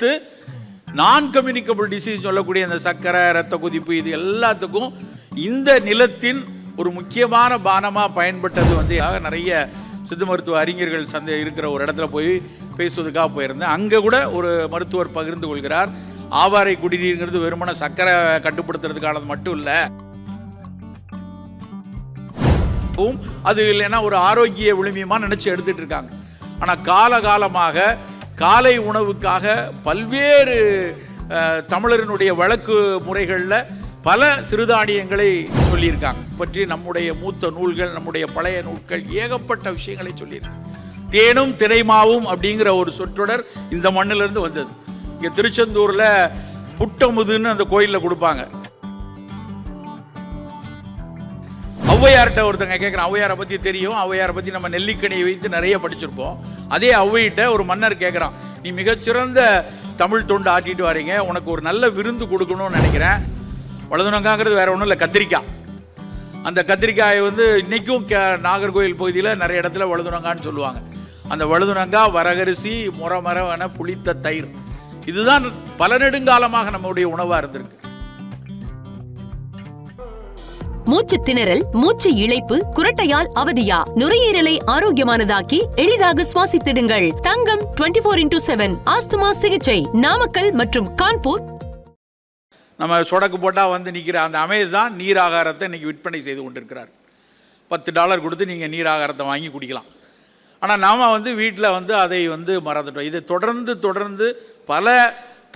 அடுத்து நான் communicable disease சொல்லக்கூடிய இந்த சர்க்கரை ரத்த கொதிப்பு இது எல்லாத்துக்கும் இந்த நிலத்தின் ஒரு முக்கியமான பானமாக பயன்பட்டது வந்து நிறைய சித்த மருத்துவ அறிஞர்கள் சந்தை இருக்கிற ஒரு இடத்துல போய் பேசுவதுக்காக போயிருந்தேன். அங்கே கூட ஒரு மருத்துவர் பகிர்ந்து கொள்கிறார் ஆவாரை குடிநீருங்கிறது வெறுமன சர்க்கரை கட்டுப்படுத்துறதுக்கானது மட்டும் இல்லை. அது இல்லைன்னா ஒரு ஆரோக்கிய விழுமியமாக நினச்சி எடுத்துகிட்டு இருக்காங்க. ஆனால் காலகாலமாக காலை உணவுக்காக பல்வேறு தமிழரினுடைய வழக்கு முறைகளில் பல சிறுதானியங்களை சொல்லியிருக்காங்க. பற்றி நம்முடைய மூத்த நூல்கள் நம்முடைய பழைய நூல்கள் ஏகப்பட்ட விஷயங்களை சொல்லியிருக்காங்க. தேனும் திரைமாவும் அப்படிங்கிற ஒரு சொற்றொடர் இந்த மண்ணிலிருந்து வந்தது. இங்கே திருச்செந்தூரில் புட்டமுதுன்னு அந்த கோயிலில் கொடுப்பாங்க. ஔவையார்கிட்ட ஒருத்தங்க கேட்குறான் ஔவையாரை பற்றி தெரியும். ஔவையாரை பற்றி நம்ம நெல்லிக்கனியை வைத்து நிறைய படிச்சிருப்போம். அதே ஔவையிட்ட ஒரு மன்னர் கேட்குறான் நீ மிகச்சிறந்த தமிழ் தொண்டு ஆட்டிட்டு வரீங்க. உனக்கு ஒரு நல்ல விருந்து கொடுக்கணும்னு நினைக்கிறேன். வலதுனங்காங்கிறது வேற ஒன்றும் இல்லை கத்திரிக்காய். அந்த கத்திரிக்காயை வந்து இன்றைக்கும் கே நாகர்கோவில் பகுதியில் நிறைய இடத்துல வழுதுனங்கான்னு சொல்லுவாங்க. அந்த வழுதுனங்கா வரகரிசி முறமரவன புளித்த தயிர். இதுதான் பல நெடுங்காலமாக நம்முடைய உணவாக இருந்திருக்கு. மூச்சு திணறல் மூச்சு இழைப்பு குரட்டையால் அவதியா? நுரையீரலை ஆரோக்கியமானதாக்கி எளிதாக சுவாசித்திடுங்கள். Thangam 24 four into seven asthma சிகிச்சை. நாமக்கல் மற்றும் கான்பூர். நம்ம சொடக்கு போட்டால் வந்து நிற்கிற அந்த அமேசான் நீர் ஆகாரத்தை இன்னைக்கு விற்பனை செய்து கொண்டிருக்கிறார். பத்து டாலர் கொடுத்து நீங்கள் நீர் ஆகாரத்தை வாங்கி குடிக்கலாம். ஆனால் நாம் வந்து வீட்டில் வந்து அதை வந்து மறந்துட்டோம். இதை தொடர்ந்து தொடர்ந்து பல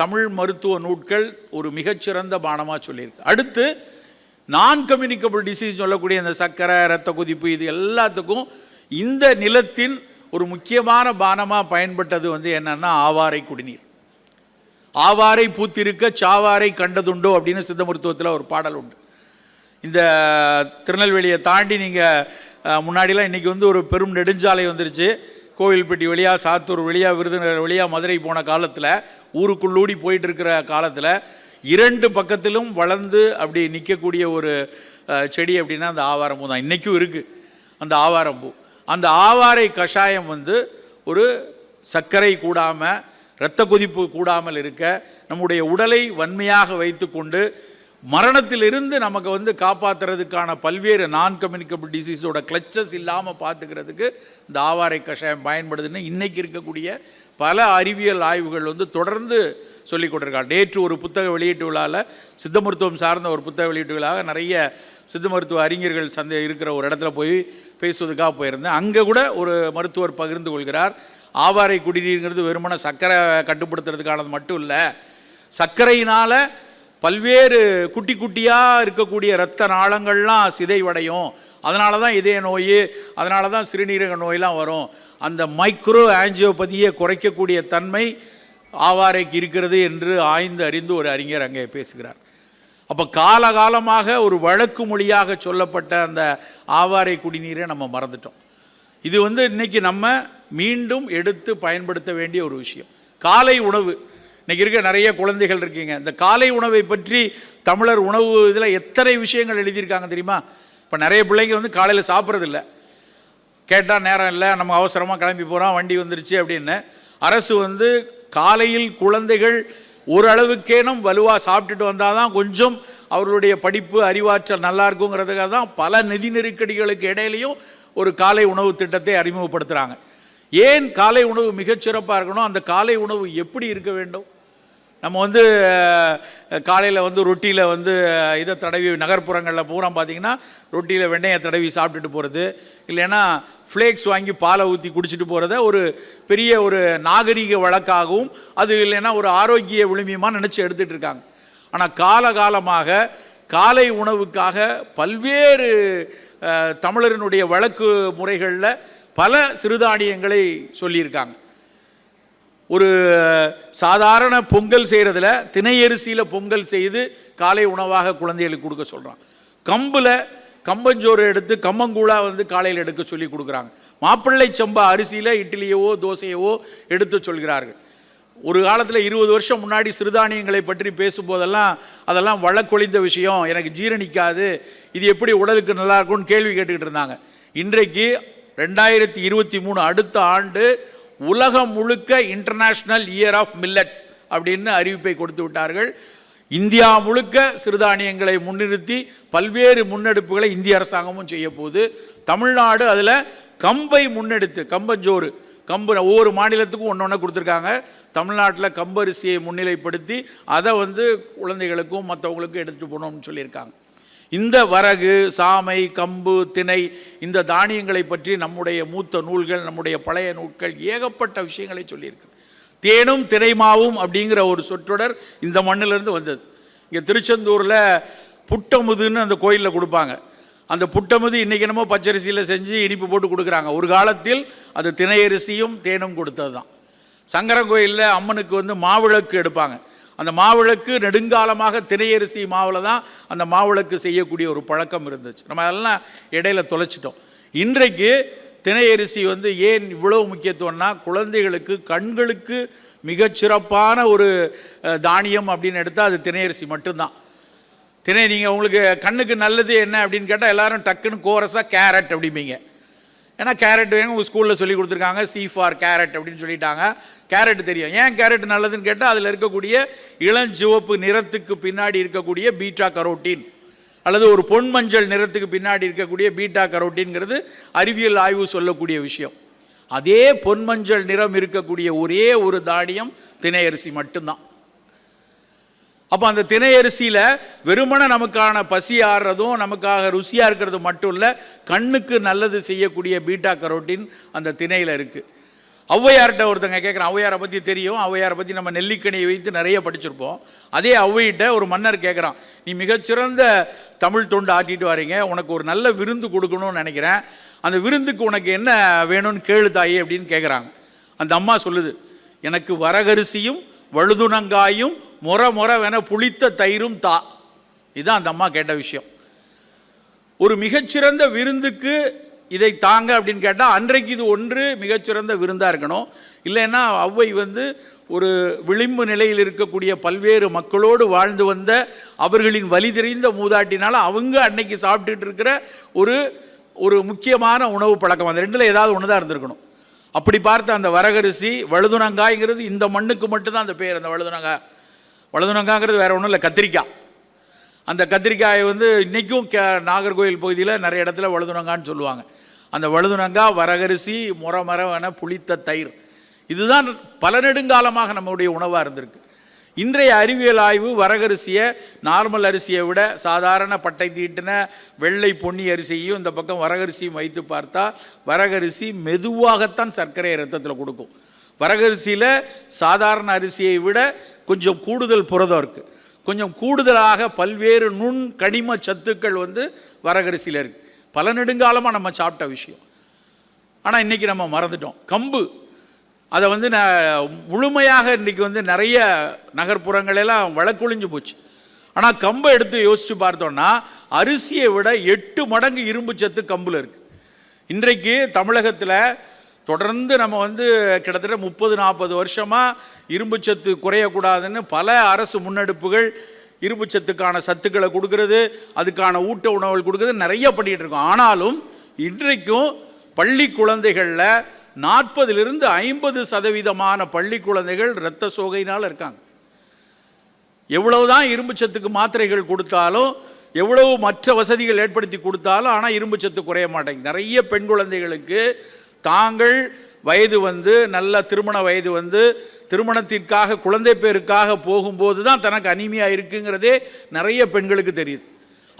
தமிழ் மருத்துவ நூட்கள் ஒரு மிகச்சிறந்த பானமாக சொல்லியிருக்கு. அடுத்து நான் கம்யூனிகபிள் டிசீஸ் சொல்லக்கூடிய இந்த சர்க்கரை ரத்த கொதிப்பு இது எல்லாத்துக்கும் இந்த நிலத்தின் ஒரு முக்கியமான பானமாக பயன்பட்டது வந்து என்னன்னா ஆவாரை குடிநீர். ஆவாரை பூத்திருக்க சாவாரை கண்டதுண்டோ அப்படின்னு சித்த மருத்துவத்தில் ஒரு பாடல் உண்டு. இந்த திருநெல்வேலியை தாண்டி நீங்கள் முன்னாடிலாம் இன்றைக்கி வந்து ஒரு பெரும் நெடுஞ்சாலை வந்துருச்சு. கோவில்பட்டி வழியாக சாத்தூர் வழியாக விருதுநகர் வழியாக மதுரை போன காலத்தில் ஊருக்குள்ளூடி போயிட்டு இருக்கிற காலத்தில் இரண்டு பக்கத்திலும் வளர்ந்து அப்படி நிற்கக்கூடிய ஒரு செடி அப்படின்னா அந்த ஆவாரம்பூ தான். இன்றைக்கும் இருக்குது அந்த ஆவாரம்பூ. அந்த ஆவாரை கஷாயம் வந்து ஒரு சர்க்கரை கூடாமல் இரத்த கொதிப்பு கூடாமல் இருக்க நம்முடைய உடலை வன்மையாக வைத்துக்கொண்டு மரணத்திலிருந்து நமக்கு வந்து காப்பாற்றுறதுக்கான பல்வேறு நான் கம்யூனிகபிள் டிசீஸோட கிளச்சஸ் இல்லாமல் பார்த்துக்கிறதுக்கு இந்த ஆவாரை கஷாயம் பயன்படுதுன்னு இன்றைக்கி இருக்கக்கூடிய பல அறிவியல் ஆய்வுகள் வந்து தொடர்ந்து சொல்லிக் கொண்டிருக்காங்க. நேற்று ஒரு புத்தக வெளியீட்டு விழாவில் சித்த மருத்துவம் சார்ந்த ஒரு புத்தக வெளியீட்டு விழாவாக நிறைய சித்த மருத்துவ அறிஞர்கள் சந்தை இருக்கிற ஒரு இடத்துல போய் பேசுவதுக்காக போயிருந்தேன். அங்கே கூட ஒரு மருத்துவர் பகிர்ந்து கொள்கிறார் ஆவாரை குடிநீர்ங்கிறது வெறுமன சர்க்கரை கட்டுப்படுத்துறதுக்கானது மட்டும் இல்லை சர்க்கரையினால் பல்வேறு குட்டி குட்டியாக இருக்கக்கூடிய இரத்த நாளங்கள்லாம் சிதைவடையும். அதனால தான் இதய நோய் அதனால தான் சிறுநீரக நோயெலாம் வரும். அந்த மைக்ரோ ஆஞ்சியோபதியை குறைக்கக்கூடிய தன்மை ஆவாரைக்கு இருக்கிறது என்று ஆய்ந்து அறிந்து ஒரு அறிஞர் அங்கே பேசுகிறார். அப்போ காலகாலமாக ஒரு வழக்கு மொழியாக சொல்லப்பட்ட அந்த ஆவாரை குடிநீரை நம்ம மறந்துட்டோம். இது வந்து இன்றைக்கி நம்ம மீண்டும் எடுத்து பயன்படுத்த வேண்டிய ஒரு விஷயம். காலை உணவு. இன்றைக்கி இருக்க நிறைய குழந்தைகள் இருக்கீங்க. இந்த காலை உணவை பற்றி தமிழர் உணவு இதில் எத்தனை விஷயங்கள் எழுதியிருக்காங்க தெரியுமா? இப்போ நிறைய பிள்ளைங்க வந்து காலையில் சாப்பிட்றதில்ல. கேட்டால் நேரம் இல்லை நம்ம அவசரமாக கிளம்பி போகிறோம் வண்டி வந்துருச்சு அப்படின்னு. அரசு வந்து காலையில் குழந்தைகள் ஓரளவுக்கேனும் வலுவாக சாப்பிட்டுட்டு வந்தால் தான் கொஞ்சம் அவர்களுடைய படிப்பு அறிவாற்றல் நல்லா இருக்குங்கிறதுக்காக தான் பல நிதி நெருக்கடிகளுக்கு இடையிலையும் ஒரு காலை உணவு திட்டத்தை அறிமுகப்படுத்துகிறாங்க ஏன் காலை உணவு மிகச்சிறப்பாக இருக்கணும்? அந்த காலை உணவு எப்படி இருக்க வேண்டும்? நம்ம வந்து காலையில் வந்து ரொட்டியில் வந்து இதை தடவி நகர்ப்புறங்களில் பூரா பார்த்தீங்கன்னா ரொட்டியில் வெண்ணெயை தடவி சாப்பிட்டுட்டு போகிறது இல்லைன்னா ஃப்ளேக்ஸ் வாங்கி பாலை ஊற்றி குடிச்சிட்டு போகிறத ஒரு பெரிய ஒரு நாகரிக வழக்காகவும் அது இல்லைன்னா ஒரு ஆரோக்கிய விழுமியமாக நினச்சி எடுத்துகிட்டு இருக்காங்க. ஆனால் காலகாலமாக காலை உணவுக்காக பல்வேறு தமிழரினுடைய வழக்கு முறைகளில் பல சிறுதானியங்களை சொல்லியிருக்காங்க. ஒரு சாதாரண பொங்கல் செய்கிறதுல திணையரிசியில் பொங்கல் செய்து காலை உணவாக குழந்தைகளுக்கு கொடுக்க சொல்கிறான் கம்பில் கம்பஞ்சோறு எடுத்து கம்மங்கூழா வந்து காலையில் எடுக்க சொல்லி கொடுக்குறாங்க. மாப்பிள்ளை சம்பா அரிசியில் இட்லியவோ தோசையவோ எடுத்து சொல்கிறார்கள். ஒரு காலத்தில் இருபது வருஷம் முன்னாடி சிறுதானியங்களை பற்றி பேசும்போதெல்லாம் அதெல்லாம் வழக்கொழிந்த விஷயம். எனக்கு ஜீரணிக்காது. இது எப்படி உடலுக்கு நல்லா இருக்கும்னு கேள்வி கேட்டுக்கிட்டு இருந்தாங்க. இன்றைக்கு ரெண்டாயிரத்தி இருபத்தி மூணு அடுத்த ஆண்டு உலகம் முழுக்க இன்டர்நேஷ்னல் இயர் ஆஃப் மில்லட்ஸ் அப்படின்னு அறிவிப்பை கொடுத்து விட்டார்கள். இந்தியா முழுக்க சிறுதானியங்களை முன்னிறுத்தி பல்வேறு முன்னெடுப்புகளை இந்திய அரசாங்கமும் செய்ய போகுது. தமிழ்நாடு அதில் கம்பை முன்னெடுத்து கம்பஞ்சோறு கம்பு ஒவ்வொரு மாநிலத்துக்கும் ஒன்று ஒன்று கொடுத்துருக்காங்க. தமிழ்நாட்டில் கம்பரிசியை முன்னிலைப்படுத்தி அதை வந்து குழந்தைகளுக்கும் மற்றவங்களுக்கும் எடுத்துகிட்டு போகணும்னு சொல்லியிருக்காங்க. இந்த வரகு சாமை கம்பு திணை இந்த தானியங்களை பற்றி நம்முடைய மூத்த நூல்கள் நம்முடைய பழைய நூல்கள் ஏகப்பட்ட விஷயங்களை சொல்லியிருக்கு தேனும் திணைமாவும் அப்படிங்கிற ஒரு சொற்றொடர் இந்த மண்ணிலிருந்து வந்தது. இங்கே திருச்செந்தூரில் புட்டமுதுன்னு அந்த கோயிலில் கொடுப்பாங்க. அந்த புட்டமுது இன்றைக்கி என்னமோ பச்சரிசியில் செஞ்சு இனிப்பு போட்டு கொடுக்குறாங்க. ஒரு காலத்தில் அது திணையரிசியும் தேனும் கொடுத்தது தான் சங்கரன் கோயிலில் அம்மனுக்கு வந்து மாவிளக்கு எடுப்பாங்க. அந்த மாவிளக்கு நெடுங்காலமாக தினையரிசி மாவில் தான் அந்த மாவிளக்கு செய்யக்கூடிய ஒரு பழக்கம் இருந்துச்சு. நம்ம அதெல்லாம் இடையில தொலைச்சிட்டோம். இன்றைக்கு தினையரிசி வந்து ஏன் இவ்வளவு முக்கியத்துவம்னா குழந்தைகளுக்கு கண்களுக்கு மிகச்சிறப்பான ஒரு தானியம் அப்படின்னு எடுத்தால் அது தினையரிசி மட்டும்தான். திணை நீங்கள் உங்களுக்கு கண்ணுக்கு நல்லது என்ன அப்படின்னு கேட்டால் எல்லாரும் டக்குன்னு கோரஸாக கேரட் அப்படிம்பீங்க. ஏன்னா கேரட் வேணும் உங்கள் ஸ்கூலில் சொல்லி கொடுத்துருக்காங்க சி ஃபார் கேரட் அப்படின்னு சொல்லிட்டாங்க. கேரட் தெரியும். ஏன் கேரட் நல்லதுன்னு கேட்டால் அதில் இருக்கக்கூடிய இளஞ்சிவப்பு நிறத்துக்கு பின்னாடி இருக்கக்கூடிய பீட்டா கரோட்டின். அல்லது ஒரு பொன் மஞ்சள் நிறத்துக்கு பின்னாடி இருக்கக்கூடிய பீட்டா கரோட்டீன்கிறது அறிவியல் ஆய்வு சொல்லக்கூடிய விஷயம். அதே பொன் மஞ்சள் நிறம் இருக்கக்கூடிய ஒரே ஒரு தானியம் தினையரிசி மட்டும்தான். அப்போ அந்த தினையரிசியில் வெறுமன நமக்கான பசி ஆடுறதும் நமக்காக ருசியாக இருக்கிறது மட்டும் இல்லை கண்ணுக்கு நல்லது செய்யக்கூடிய பீட்டா கரோட்டின் அந்த திணையில் இருக்குது ஔவையார்கிட்ட ஒருத்தங்க கேட்குறான் ஔவையாரை பற்றி தெரியும். ஔவையாரை பற்றி நம்ம நெல்லிக்கனியை வைத்து நிறைய படிச்சிருப்போம். அதே ஔவையிட்ட ஒரு மன்னர் கேட்குறான் நீ மிகச்சிறந்த தமிழ் தொண்டு ஆட்டிட்டு வரீங்க. உனக்கு ஒரு நல்ல விருந்து கொடுக்கணும்னு நினைக்கிறேன். அந்த விருந்துக்கு உனக்கு என்ன வேணும்னு கேளு தாயே அப்படின்னு கேட்குறாங்க அந்த அம்மா சொல்லுது. எனக்கு வரகரிசியும் வழுதுணங்காயும் முறை முறை வேண புளித்த தயிரும் தா இதுதான் அந்த அம்மா கேட்ட விஷயம். ஒரு மிகச்சிறந்த விருந்துக்கு இதை தாங்க அப்படின்னு கேட்டால் அன்றைக்கு இது ஒன்று மிகச்சிறந்த விருந்தாக இருக்கணும். இல்லைன்னா ஔவை வந்து ஒரு விளிம்பு நிலையில் இருக்கக்கூடிய பல்வேறு மக்களோடு வாழ்ந்து வந்த அவர்களின் வலி தெரிந்த மூதாட்டினால் அவங்க அன்னைக்கு சாப்பிட்டுட்டு இருக்கிற ஒரு ஒரு முக்கியமான உணவு பழக்கம். அந்த ரெண்டில் ஏதாவது ஒன்று தான் இருந்திருக்கணும். அப்படி பார்த்த அந்த வரகரிசி வழுதுணங்காய்ங்கிறது இந்த மண்ணுக்கு மட்டும்தான் அந்த பேர். அந்த வழுதுணங்காய். வழுதுணங்காய்ங்கிறது வேறு ஒன்றும் இல்லை கத்திரிக்காய். அந்த கத்திரிக்காயை வந்து இன்றைக்கும் கே நாகர்கோவில் பகுதியில் நிறைய இடத்துல வழுதுணங்கான்னு சொல்லுவாங்க. அந்த வழுதுனங்கா வரகரிசி முறமரவன புளித்த தயிர். இதுதான் பல நெடுங்காலமாக நம்முடைய உணவாக இருந்திருக்கு. இன்றைய அறிவியல் ஆய்வு வரகரிசியை நார்மல் அரிசியை விட சாதாரண பட்டை தீட்டின வெள்ளை பொன்னி அரிசியையும் இந்த பக்கம் வரகரிசியும் வைத்து பார்த்தா வரகரிசி மெதுவாகத்தான் சர்க்கரையை ரத்தத்தில் கொடுக்கும். வரகரிசியில் சாதாரண அரிசியை விட கொஞ்சம் கூடுதல் புரதம் இருக்குது கொஞ்சம் கூடுதலாக பல்வேறு நுண் கனிம சத்துக்கள் வந்து வரகரிசியில் இருக்குது பல நெடுங்காலமாக நம்ம சாப்பிட்ட விஷயம். ஆனால் இன்றைக்கி நம்ம மறந்துட்டோம். கம்பு. அதை வந்து நான் முழுமையாக இன்றைக்கி வந்து நிறைய நகர்ப்புறங்களெல்லாம் வழக்குழிஞ்சு போச்சு. ஆனால் கம்பை எடுத்து யோசித்து பார்த்தோம்னா அரிசியை விட எட்டு மடங்கு இரும்பு சத்து கம்பில் இருக்குது இன்றைக்கு தமிழகத்தில் தொடர்ந்து நம்ம வந்து கிட்டத்தட்ட முப்பது நாற்பது வருஷமாக இரும்புச்சத்து குறையக்கூடாதுன்னு பல அரசு முன்னெடுப்புகள் இரும்புச்சத்துக்கான சத்துக்களை கொடுக்கறது அதுக்கான ஊட்ட உணவுகள் கொடுக்கறது நிறைய பண்ணிகிட்டு இருக்கோம். ஆனாலும் இன்றைக்கும் பள்ளி குழந்தைகளில் நாற்பதிலிருந்து ஐம்பது சதவீதமான பள்ளி குழந்தைகள் இரத்த சோகையினால் இருக்காங்க. எவ்வளவுதான் இரும்புச்சத்துக்கு மாத்திரைகள் கொடுத்தாலும் எவ்வளவு மற்ற வசதிகள் ஏற்படுத்தி கொடுத்தாலும் ஆனால் இரும்புச்சத்து குறைய மாட்டேங்குது. நிறைய பெண் குழந்தைகளுக்கு தாங்கள் வயது வந்து நல்ல திருமண வயது வந்து திருமணத்திற்காக குழந்தை பேருக்காக போகும்போது தான் தனக்கு அனிமையாக இருக்குங்கிறதே நிறைய பெண்களுக்கு தெரியுது.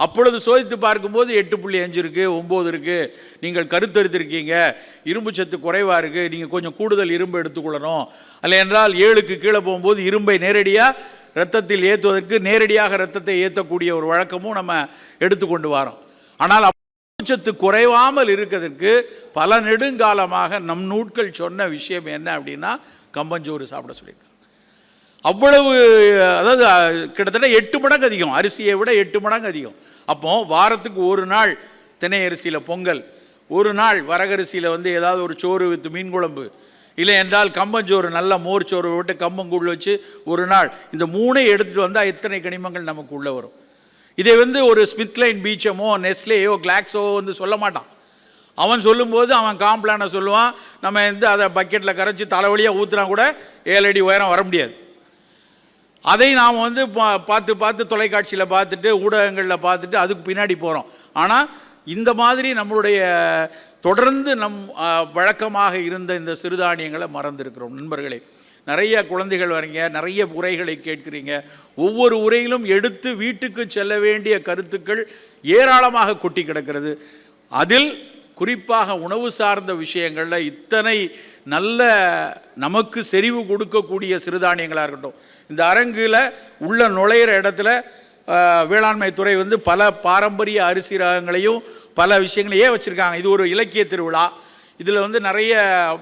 அப்பொழுது சோதித்து பார்க்கும்போது எட்டு புள்ளி அஞ்சு இருக்குது ஒம்பது இருக்குது நீங்கள் கருத்தெடுத்திருக்கீங்க இரும்பு சத்து குறைவாக இருக்குது நீங்கள் கொஞ்சம் கூடுதல் இரும்பு எடுத்துக்கொள்ளணும். அல்ல என்றால் ஏழுக்கு கீழே போகும்போது இரும்பை நேரடியாக ரத்தத்தில் ஏற்றுவதற்கு நேரடியாக ரத்தத்தை ஏற்றக்கூடிய ஒரு வழக்கமும் நம்ம எடுத்துக்கொண்டு வரோம். ஆனால் சத்து குறைவாமல் இருக்கிறதுக்கு பல நெடுங்காலமாக நம் நூட்கள் சொன்ன விஷயம் என்ன அப்படின்னா கம்பஞ்சோறு சாப்பிட சொல்லியிருக்காங்க. அவ்வளவு அதாவது கிட்டத்தட்ட எட்டு மடங்கு அதிகம். அரிசியை விட எட்டு மடங்கு அதிகம். அப்போ வாரத்துக்கு ஒரு நாள் தினை அரிசியில் பொங்கல். ஒரு நாள் வரகரிசியில் வந்து ஏதாவது ஒரு சோறு வித்து மீன் குழம்பு. இல்லை என்றால் கம்பஞ்சோறு நல்ல மோர் சோறு விட்டு கம்பங்கூழ் வச்சு ஒரு நாள். இந்த மூணை எடுத்துகிட்டு வந்தால் எத்தனை கனிமங்கள் நமக்கு உள்ளே வரும்? இதை வந்து ஒரு ஸ்மித்லைன் பீச்சமோ நெஸ்லேயோ கிளாக்ஸோ வந்து சொல்ல மாட்டான். அவன் சொல்லும்போது அவன் காம்ப்ளானை சொல்லுவான். நம்ம வந்து அதை பக்கெட்டில் கரைச்சி தலைவலியாக ஊற்றுனா கூட ஏழு அடி உயரம் வர முடியாது. அதை நாம் வந்து பா- பார்த்து பார்த்து தொலைக்காட்சியில் பார்த்துட்டு ஊடகங்களில் பார்த்துட்டு அதுக்கு பின்னாடி போகிறோம் ஆனால் இந்த மாதிரி நம்மளுடைய தொடர்ந்து நம் வழக்கமாக இருந்த இந்த சிறுதானியங்களை மறந்துருக்கிறோம். நண்பர்களே நிறைய குழந்தைகள் வரீங்க நிறைய உரைகளை கேட்குறீங்க. ஒவ்வொரு உரையிலும் எடுத்து வீட்டுக்கு செல்ல வேண்டிய கருத்துக்கள் ஏராளமாக கொட்டி கிடக்கிறது. அதில் குறிப்பாக உணவு சார்ந்த விஷயங்களில் இத்தனை நல்ல நமக்கு செறிவு கொடுக்கக்கூடிய சிறுதானியங்களாக இருக்கட்டும். இந்த அரங்கில் உள்ள நுழையிற இடத்துல வேளாண்மை துறை வந்து பல பாரம்பரிய அரிசி ரகங்களையும் பல விஷயங்களையே வச்சுருக்காங்க. இது ஒரு இலக்கிய திருவிழா. இதில் வந்து நிறைய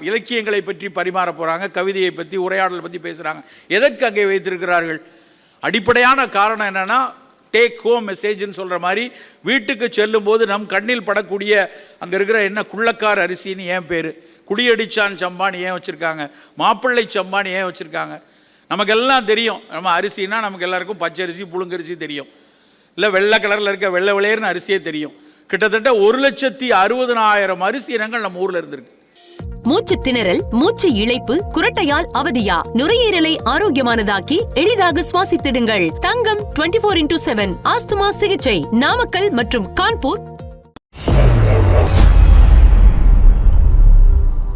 இலக்கியங்களை பற்றி பரிமாற போகிறாங்க கவிதையை பற்றி உரையாடலை பற்றி பேசுகிறாங்க எதற்கு அங்கே வைத்திருக்கிறார்கள்? அடிப்படையான காரணம் என்னென்னா டேக் ஹோம் மெசேஜ்னு சொல்கிற மாதிரி வீட்டுக்கு செல்லும்போது நம் கண்ணில் படக்கூடிய அங்கே இருக்கிற என்ன குள்ளக்கார் அரிசின்னு ஏன் பேர். குடியடிச்சான் சம்பான்னு ஏன் வச்சுருக்காங்க? மாப்பிள்ளை சம்பான்னு ஏன் வச்சுருக்காங்க? நமக்கெல்லாம் தெரியும். நம்ம அரிசினா நமக்கு எல்லாருக்கும் பச்சரிசி புழுங்கரிசி தெரியும். இல்லை வெள்ளை கலரில் இருக்க வெள்ளை விளையர்னு அரிசியே தெரியும். கிட்டத்தட்ட ஒரு லட்சத்தி அறுபதனாயிரம் அரிசி இனங்கள் நம்ம ஊர்ல இருந்திருக்கு. மூச்சு திணறல் மூச்சு இழைப்பு குரட்டையால் அவதியா? நுரையீரலை ஆரோக்கியமானதாக்கி எளிதாக சுவாசித்திடுங்கள். தங்கம் 24 இன்டூ செவன் ஆஸ்துமா சிகிச்சை. நாமக்கல் மற்றும் கான்பூர்